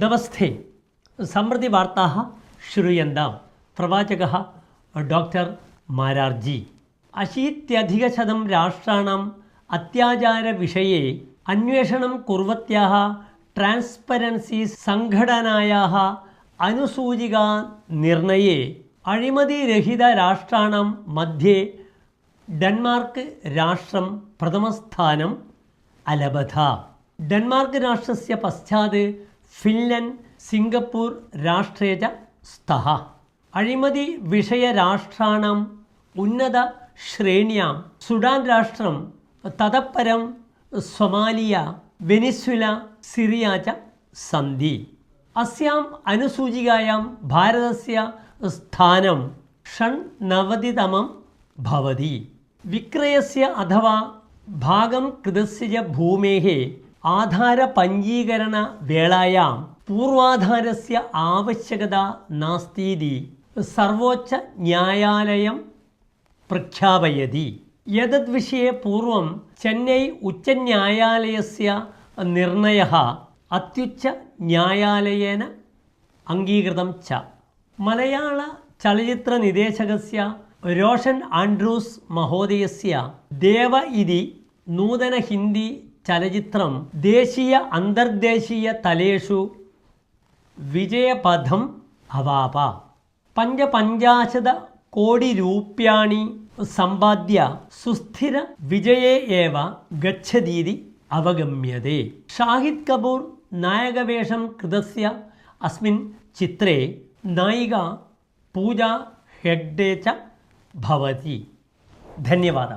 നമസ്തേ സമൃദ്ധി വാർത്താ ശ്രൂയന്താം പ്രവാചക ഡോക്ടർ മാരാർജി. അശീത്യധികശതം രാഷ്ട്രാണാം അത്യാചാരവിഷയെ അന്വേഷണം കുർവത്യാഹ ട്രാൻസ്പെരൻസി സംഘടനായാഹ അനുസൂചികാ നിർണയെ അഴിമതിരഹിത രാഷ്ട്രാണാം മധ്യേ ഡെൻമാർക്ക് രാഷ്ട്രം പ്രഥമസ്ഥാനം അലബധ. ഡെൻമാർക്ക് രാഷ്ട്രസ്യ പശ്ചാത് ഫിൻലൻഡ് സിംഗപ്പൂർ രാഷ്ട്രേജ സ്ഥ അഴിമതി വിഷയരാഷ്ട്രാണം ഉന്നത ശ്രേണിയാം. സുഡാൻ രാഷ്ട്രം തതപ്പരം സൊമാലിയ വെനിസ്വല സിറിയ ച സന്ധി. അസ്യാം അനുസൂചികായാം ഭാരതസ്യ സ്ഥാനം ഷണ്വതിതമം ഭവതി. വിക്രയസ്യ അഥവാ ഭാഗം കൃതസ്യ ഭൂമേഹേ ആധാര പഞ്ചീകരണ വേളായാം പൂർവാധാരസ് ആവശ്യകത നാസ്തീതി. സർവോച്ച ന്യായാലയം പ്രഖ്യാപയതി. എതദ്വിഷയെ പൂർവം ചെന്നൈ ഉച്ചന്യായാലയസ്യ നിർണയ. അത്യുച്ച ന്യായാലയേന അംഗീകൃതം ച. മലയാള ചലച്ചിത്ര നിദേശകസ്യ രോഷൻ ആൻഡ്രൂസ് മഹോദയസ്യ. ദേവ ഇതി നൂതന ഹിന്ദി ചലച്ചിത്രം ദേശീയ അന്തർദേശീയ തലേഷു വിജയപഥം അവാപ. പഞ്ചപഞ്ചാശത കോടി രൂപ്യാണി സമ്പാദ്യ സുസ്ഥിര വിജയേ ഏവ ഗച്ഛതീതി അവഗമ്യതേ. ഷാഹിദ് കപൂർ നായകവേഷം കൃതസ്യ അസ്മിൻ ചിത്രേ നായിക പൂജ ഹെഗ്ഡേ ച ഭവതി. ധന്യവാദ.